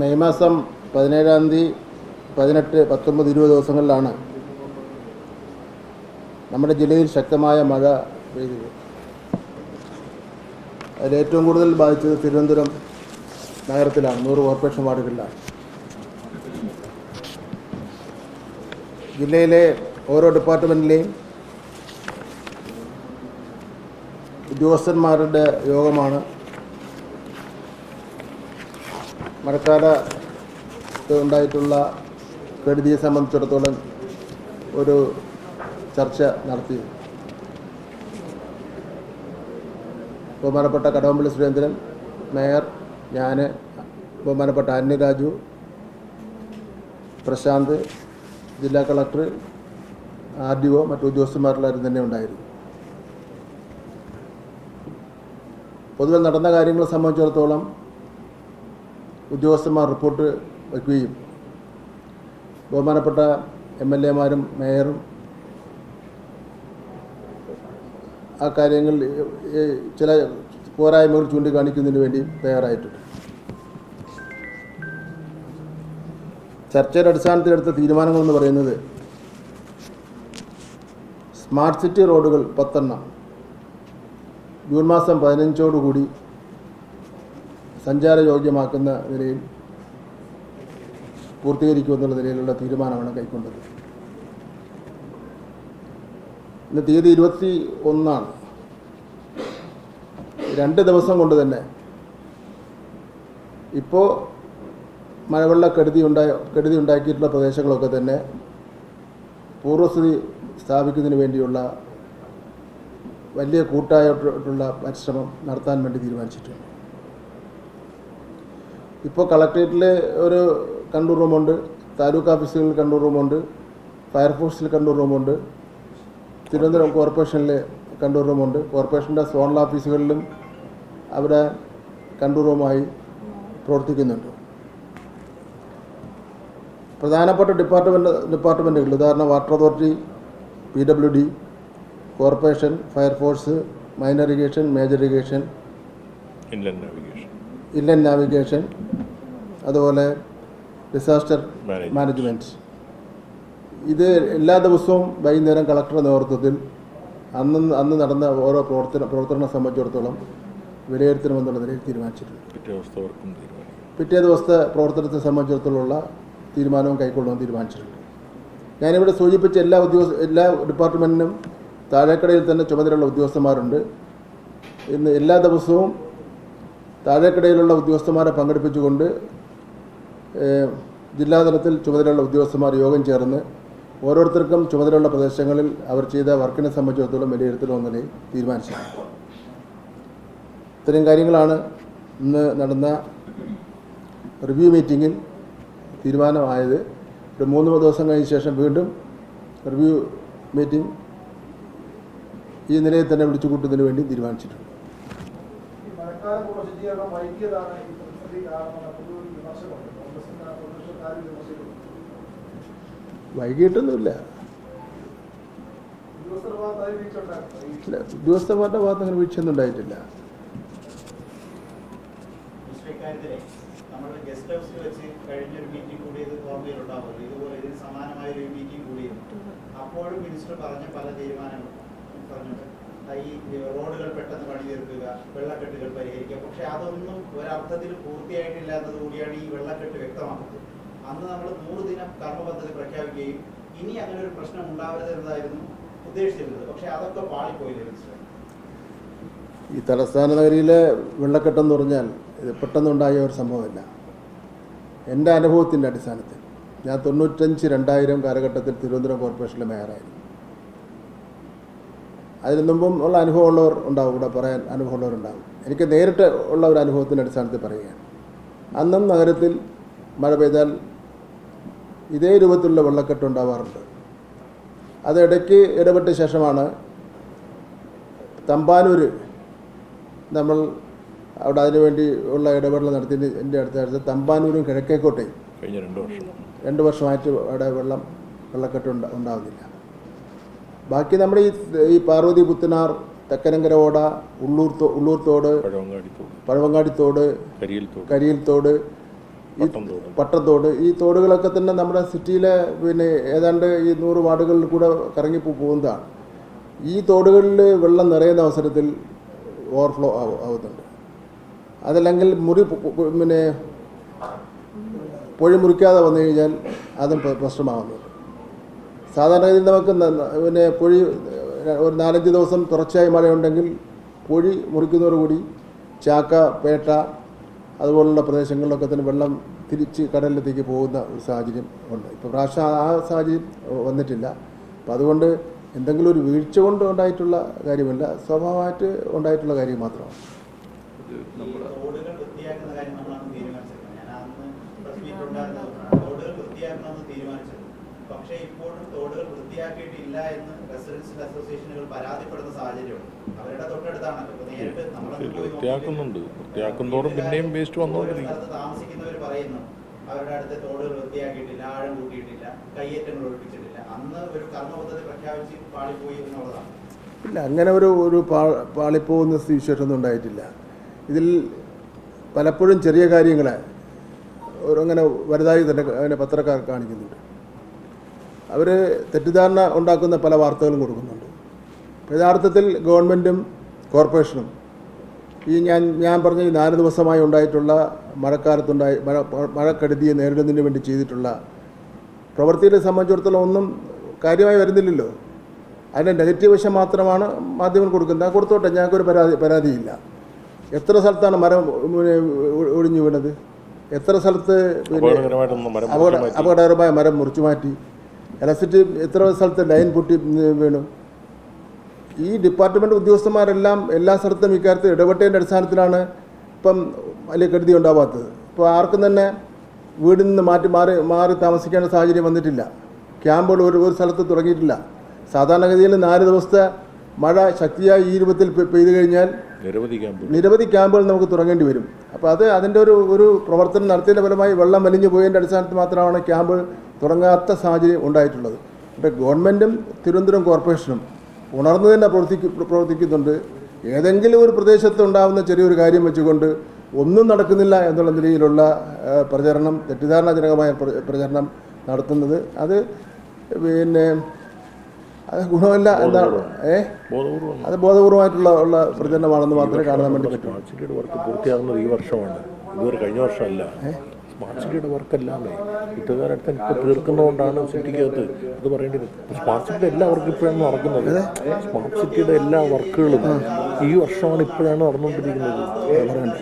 May മാസം പതിനേഴാം തീയതി പതിനെട്ട് പത്തൊമ്പത് ഇരുപത് ദിവസങ്ങളിലാണ് നമ്മുടെ ജില്ലയിൽ ശക്തമായ മഴ പെയ്തത്. അതിലേറ്റവും കൂടുതൽ ബാധിച്ചത് തിരുവനന്തപുരം നഗരത്തിലാണ്. നൂറ് കോർപ്പറേഷൻ വാർഡുകളിലാണ്. ജില്ലയിലെ ഓരോ ഡിപ്പാർട്ട്മെന്റിലെയും ഉദ്യോഗസ്ഥന്മാരുടെ യോഗമാണ് മഴക്കാലത്ത് ഉണ്ടായിട്ടുള്ള കെടുതിയെ സംബന്ധിച്ചിടത്തോളം ഒരു ചർച്ച നടത്തി. ബഹുമാനപ്പെട്ട കടവമ്പള്ളി സുരേന്ദ്രൻ മേയർ ഞാൻ ബഹുമാനപ്പെട്ട അന്യ രാജു പ്രശാന്ത് ജില്ലാ കളക്ടർ ആർ ഡി ഒ മറ്റു ഉദ്യോഗസ്ഥന്മാരെല്ലാവരും തന്നെ ഉണ്ടായിരുന്നു. പൊതുവെ നടന്ന കാര്യങ്ങളെ സംബന്ധിച്ചിടത്തോളം ഉദ്യോഗസ്ഥന്മാർ റിപ്പോർട്ട് വയ്ക്കുകയും ബഹുമാനപ്പെട്ട എം എൽ എമാരും മേയറും ആ കാര്യങ്ങൾ ചില പോരായ്മകൾ ചൂണ്ടിക്കാണിക്കുന്നതിന് വേണ്ടി തയ്യാറായിട്ടുണ്ട്. ചർച്ചയുടെ അടിസ്ഥാനത്തിലെടുത്ത തീരുമാനങ്ങൾ എന്ന് പറയുന്നത് സ്മാർട്ട് സിറ്റി റോഡുകൾ പത്തെണ്ണം. ജൂൺ മാസം പതിനഞ്ചോടുകൂടി സഞ്ചാരയോഗ്യമാക്കുന്ന നിലയിൽ പൂർത്തീകരിക്കുമെന്നുള്ള നിലയിലുള്ള തീരുമാനമാണ് കൈക്കൊണ്ടത്. ഇന്ന് തീയതി ഇരുപത്തി ഒന്നാണ്. രണ്ട് ദിവസം കൊണ്ട് തന്നെ ഇപ്പോൾ മഴവെള്ള കെടുതി ഉണ്ടായ കെടുതി ഉണ്ടാക്കിയിട്ടുള്ള പ്രദേശങ്ങളൊക്കെ തന്നെ പൂർവസ്ഥിതി സ്ഥാപിക്കുന്നതിന് വേണ്ടിയുള്ള വലിയ കൂട്ടായിട്ടുള്ള പരിശ്രമം നടത്താൻ വേണ്ടി തീരുമാനിച്ചിട്ടുണ്ട്. ഇപ്പോൾ കളക്ട്രേറ്റിൽ ഒരു കൺട്രോൾ റൂമുണ്ട് താലൂക്ക് ഓഫീസുകളിൽ കൺട്രോൾ റൂമുണ്ട് ഫയർഫോഴ്സിൽ കൺട്രോൾ റൂമുണ്ട് തിരുവനന്തപുരം കോർപ്പറേഷനിൽ കൺട്രോൾ റൂമുണ്ട്. കോർപ്പറേഷന്റെ സോണൽ ഓഫീസുകളിലും അവിടെ കൺട്രോൾ റൂമായി പ്രവർത്തിക്കുന്നുണ്ട്. പ്രധാനപ്പെട്ട ഡിപ്പാർട്ട്മെന്റ് ഡിപ്പാർട്ട്മെന്റുകൾ ഉദാഹരണം water authority P W D corporation fire force minor irrigation major irrigation inland navigation. Inland navigation അതുപോലെ ഡിസാസ്റ്റർ. മാനേജ്മെന്റ് ഇത് എല്ലാ ദിവസവും വൈകുന്നേരം കളക്ടറുടെ നേതൃത്വത്തിൽ അന്ന് അന്ന് നടന്ന ഓരോ പ്രവർത്തന പ്രവർത്തനം സംബന്ധിച്ചിടത്തോളം വിലയിരുത്തണമെന്നുള്ള നിലയിൽ തീരുമാനിച്ചിട്ടുണ്ട്. പിറ്റേ ദിവസത്തെ പ്രവർത്തനത്തെ സംബന്ധിച്ചിടത്തോളമുള്ള തീരുമാനവും കൈക്കൊള്ളാൻ തീരുമാനിച്ചിട്ടുണ്ട്. ഞാനിവിടെ സൂചിപ്പിച്ച എല്ലാ ഉദ്യോഗസ്ഥ എല്ലാ ഡിപ്പാർട്ട്മെന്റിനും താഴേക്കടയിൽ തന്നെ ചുമതലയുള്ള ഉദ്യോഗസ്ഥന്മാരുണ്ട്. ഇന്ന് എല്ലാ ദിവസവും താഴേക്കടയിലുള്ള ഉദ്യോഗസ്ഥന്മാരെ പങ്കെടുപ്പിച്ചുകൊണ്ട് ജില്ലാതലത്തിൽ ചുമതലയുള്ള ഉദ്യോഗസ്ഥന്മാർ യോഗം ചേർന്ന് ഓരോരുത്തർക്കും ചുമതലയുള്ള പ്രദേശങ്ങളിൽ അവർ ചെയ്ത വർക്കിനെ സംബന്ധിച്ചിടത്തോളം വിലയിരുത്തണമെന്ന നിലയിൽ ഇത്തരം ഇത്രയും കാര്യങ്ങളാണ് ഇന്ന് നടന്ന റിവ്യൂ മീറ്റിങ്ങിൽ തീരുമാനമായത്. ഒരു മൂന്ന് ദിവസം കഴിഞ്ഞ ശേഷം വീണ്ടും റിവ്യൂ മീറ്റിംഗ് ഈ നിലയിൽ തന്നെ വിളിച്ചു കൂട്ടുന്നതിന് വേണ്ടി തീരുമാനിച്ചിട്ടുണ്ട്. വൈകിട്ടൊന്നുമില്ല. ഉദ്യോഗസ്ഥ പാർട്ടി ഭാഗത്ത് അങ്ങനെ വീഴ്ചയൊന്നും ഉണ്ടായിട്ടില്ല. ഗസ്റ്റ് മീറ്റിംഗ് ഒരു മീറ്റിംഗ് പറഞ്ഞ പല തീരുമാനങ്ങളും ഈ റോഡുകൾ പെട്ടെന്ന് പണി തീർക്കുക വെള്ളക്കെട്ടുകൾ പരിഹരിക്കുക. പക്ഷെ അതൊന്നും ഒരർത്ഥത്തിൽ പൂർത്തിയായിട്ടില്ല എന്നതുകൂടിയാണ് ഈ വെള്ളക്കെട്ട് വ്യക്തമാക്കുന്നത്. അന്ന് നമ്മൾ നൂറ് ദിനം കർമ്മ പദ്ധതി പ്രഖ്യാപിക്കുകയും ഇനി അങ്ങനെ ഒരു പ്രശ്നം ഉണ്ടാവരുത് എന്നതായിരുന്നു ഉദ്ദേശിച്ചിരുന്നത്. പക്ഷെ അതൊക്കെ പാളിപ്പോയില്ലേ ഈ തലസ്ഥാന നഗരിയിലെ വെള്ളക്കെട്ടെന്ന് പറഞ്ഞാൽ ഇത് പെട്ടെന്നുണ്ടായ ഒരു സംഭവമല്ല. എന്റെ അനുഭവത്തിന്റെ അടിസ്ഥാനത്തിൽ ഞാൻ തൊണ്ണൂറ്റഞ്ച് രണ്ടായിരം കാലഘട്ടത്തിൽ തിരുവനന്തപുരം കോർപ്പറേഷനിലെ മേയറായിരുന്നു. അതിന് മുമ്പും ഉള്ള അനുഭവമുള്ളവർ ഉണ്ടാവും ഇവിടെ പറയാൻ അനുഭവമുള്ളവരുണ്ടാവും എനിക്ക് നേരിട്ട് ഉള്ള ഒരു അനുഭവത്തിന്റെ അടിസ്ഥാനത്തിൽ പറയുകയാണ്. അന്നും നഗരത്തിൽ മഴ പെയ്താൽ ഇതേ രൂപത്തിലുള്ള വെള്ളക്കെട്ട് ഉണ്ടാവാറുണ്ട്. അത് ഇടയ്ക്ക് ഇടപെട്ട ശേഷമാണ് തമ്പാനൂർ നമ്മൾ അവിടെ അതിനുവേണ്ടി ഉള്ള ഇടപെടൽ നടത്തിയതിന്റെ അടുത്ത അടുത്ത് തമ്പാനൂരും കിഴക്കേക്കോട്ടയും കഴിഞ്ഞ രണ്ട് വർഷം. രണ്ട് വർഷമായിട്ട് അവിടെ വെള്ളം വെള്ളക്കെട്ട് ഉണ്ടാ ഉണ്ടാവുന്നില്ല. ബാക്കി നമ്മുടെ ഈ ഈ പാർവതി പുത്തനാർ തെക്കനങ്കര ഓട ഉള്ളൂർ ഉള്ളൂർ തോട് പഴവങ്ങാടി തോട്. കരിയിൽ തോട് പട്ടത്തോട് ഈ തോടുകളൊക്കെ തന്നെ നമ്മുടെ സിറ്റിയിലെ പിന്നെ ഏതാണ്ട് ഈ നൂറ് വാർഡുകളിൽ കൂടെ കറങ്ങിപ്പോ പോകുന്നതാണ്. ഈ തോടുകളിൽ വെള്ളം നിറയുന്ന അവസരത്തിൽ ഓവർഫ്ലോ ആവു- ആവുന്നുണ്ട്. അതല്ലെങ്കിൽ മുറി പിന്നെ പൊഴി മുറിക്കാതെ വന്നു കഴിഞ്ഞാൽ അതും പ്ര- പ്രശ്നമാകുന്നുണ്ട് സാധാരണഗതിയിൽ നമുക്ക് പിന്നെ പൊഴി ഒരു നാലഞ്ച് ദിവസം തുടർച്ചയായി മഴയുണ്ടെങ്കിൽ പൊഴി മുറിക്കുന്നതോടുകൂടി ചാക്ക പേട്ട അതുപോലുള്ള പ്രദേശങ്ങളിലൊക്കെ തന്നെ വെള്ളം തിരിച്ച് കടലിലേക്ക് പോകുന്ന ഒരു സാഹചര്യം ഉണ്ട്. ഇപ്പോൾ പ്രാവശ്യം ആ സാഹചര്യം വന്നിട്ടില്ല. അപ്പോൾ അതുകൊണ്ട് എന്തെങ്കിലും ഒരു വീഴ്ച കൊണ്ട് ഉണ്ടായിട്ടുള്ള കാര്യമല്ല. സ്വാഭാവികമായിട്ട് ഉണ്ടായിട്ടുള്ള കാര്യം മാത്രമാണ്. ഈ പക്ഷേ ഇപ്പോഴും തോടുകൾ വൃത്തിയാക്കിയിട്ടില്ല എന്ന് റെസിഡൻഷ്യൽ അസോസിയേഷനുകൾ പരാതിപ്പെടുന്ന സാഹചര്യമുണ്ട്. അവരുടെ തൊട്ടടുത്താണ് നേരിട്ട് നോക്കിയിട്ട് വൃത്തിയാക്കുന്നുണ്ട് വൃത്തിയാക്കുന്നതോറും പിന്നെയും വേസ്റ്റ് വന്നുകൊണ്ടിരിക്കും താമസിക്കുന്നവർ പറയുന്നു അവരുടെ അടുത്ത് തോടുകൾ വൃത്തിയാക്കിയിട്ടില്ല ആഴം കൂട്ടിയിട്ടില്ല കയ്യേറ്റങ്ങൾ ഒഴിപ്പിച്ചിട്ടില്ല. അന്ന് ഒരു കർമ്മ പദ്ധതി പ്രഖ്യാപിച്ച് പാളിപ്പോയി എന്നുള്ളതാണ്. ഇല്ല അങ്ങനെ ഒരു ഒരു പാ പാളിപ്പോകുന്ന വിശേഷമൊന്നും ഉണ്ടായിട്ടില്ല. ഇതിൽ പലപ്പോഴും ചെറിയ കാര്യങ്ങളെ ഒരു അങ്ങനെ വലുതായി തന്നെ അങ്ങനെ പത്രക്കാർ കാണിക്കുന്നുണ്ട്. അവർ തെറ്റിദ്ധാരണ ഉണ്ടാക്കുന്ന പല വാർത്തകളും കൊടുക്കുന്നുണ്ട്. യഥാർത്ഥത്തിൽ ഗവൺമെന്റും കോർപ്പറേഷനും ഈ ഞാൻ ഞാൻ പറഞ്ഞ ഈ നാല് ദിവസമായി ഉണ്ടായിട്ടുള്ള മഴക്കാലത്തുണ്ടായി മഴ മഴക്കെടുതിയെ നേരിടുന്നതിന് വേണ്ടി ചെയ്തിട്ടുള്ള പ്രവൃത്തിയെ സംബന്ധിച്ചിടത്തോളം ഒന്നും കാര്യമായി വരുന്നില്ലല്ലോ. അതിന്റെ നെഗറ്റീവ് വശം മാത്രമാണ് മാധ്യമം കൊടുക്കുന്നത്. കൊടുത്തോട്ടെ ഞങ്ങൾക്കൊരു പരാതി പരാതിയില്ല. എത്ര സ്ഥലത്താണ് മരം ഒഴിഞ്ഞു വീണത്? എത്ര സ്ഥലത്ത് പിന്നെ അപകടകരമായ മരം മുറിച്ചു മാറ്റി? ഇലക്ട്രിസിറ്റി എത്ര സ്ഥലത്ത് ലൈൻ പൊട്ടി വീണു? ഈ ഡിപ്പാർട്ട്മെന്റ് ഉദ്യോഗസ്ഥന്മാരെല്ലാം എല്ലാ സ്ഥലത്തും ഇക്കാര്യത്തിൽ ഇടപെട്ടതിന്റെ അടിസ്ഥാനത്തിലാണ് ഇപ്പം വലിയ കെടുതി ഉണ്ടാവാത്തത്. ഇപ്പോൾ ആർക്കും തന്നെ വീടിൽ നിന്ന് മാറ്റി മാറി മാറി താമസിക്കേണ്ട സാഹചര്യം വന്നിട്ടില്ല. ക്യാമ്പുകൾ ഒരു ഒരു സ്ഥലത്ത് തുടങ്ങിയിട്ടില്ല. സാധാരണഗതിയിൽ നാല് ദിവസത്തെ മഴ ശക്തിയായി ഈ രൂപത്തിൽ പെയ്തു കഴിഞ്ഞാൽ നിരവധി ക്യാമ്പ് നിരവധി ക്യാമ്പുകൾ നമുക്ക് തുടങ്ങേണ്ടി വരും. അപ്പോൾ അത് അതിന്റെ ഒരു ഒരു പ്രവർത്തനം നടത്തിയതിന്റെ ഫലമായി വെള്ളം വലിഞ്ഞു പോയതിന്റെ അടിസ്ഥാനത്തിൽ മാത്രമാണ് ക്യാമ്പ് തുടങ്ങാത്ത സാഹചര്യം ഉണ്ടായിട്ടുള്ളത്. അപ്പോൾ ഗവൺമെന്റും തിരുവനന്തപുരം കോർപ്പറേഷനും ഉണർന്നു തന്നെ പ്രവർത്തിക്കു പ്രവർത്തിക്കുന്നുണ്ട്. ഏതെങ്കിലും ഒരു പ്രദേശത്ത് ഉണ്ടാകുന്ന ചെറിയൊരു കാര്യം വെച്ചുകൊണ്ട് ഒന്നും നടക്കുന്നില്ല എന്നുള്ള നിലയിലുള്ള പ്രചരണം തെറ്റിദ്ധാരണാജനകമായ പ്രചരണം നടത്തുന്നത്. അത് പിന്നെ അത് ഗുണമല്ല എന്താണ് ഏ? അത് ബോധപൂർവമായിട്ടുള്ള ഉള്ള പ്രചരണമാണെന്ന് മാത്രമേ കാണാൻ വേണ്ടി സ്മാർട്ട് സിറ്റിയുടെ വർക്ക് പൂർത്തിയാകുന്നത് ഈ വർഷമാണ്. ഇതുവരെ കഴിഞ്ഞ വർഷമല്ല. സ്മാർട്ട് സിറ്റിയുടെ വർക്ക് അല്ലാതെ ഇട്ടുകാരടുത്ത് ഇപ്പോൾ തീർക്കുന്നതുകൊണ്ടാണ് സിറ്റിക്കകത്ത് അത് പറയേണ്ടത്. സ്മാർട്ട് സിറ്റിയുടെ എല്ലാ വർക്കും ഇപ്പോഴാണ് നടക്കുന്നത്. സ്മാർട്ട് സിറ്റിയുടെ എല്ലാ വർക്കുകളും ഈ വർഷമാണ് ഇപ്പോഴാണ് നടന്നുകൊണ്ടിരിക്കുന്നത്. മഴയത്ത്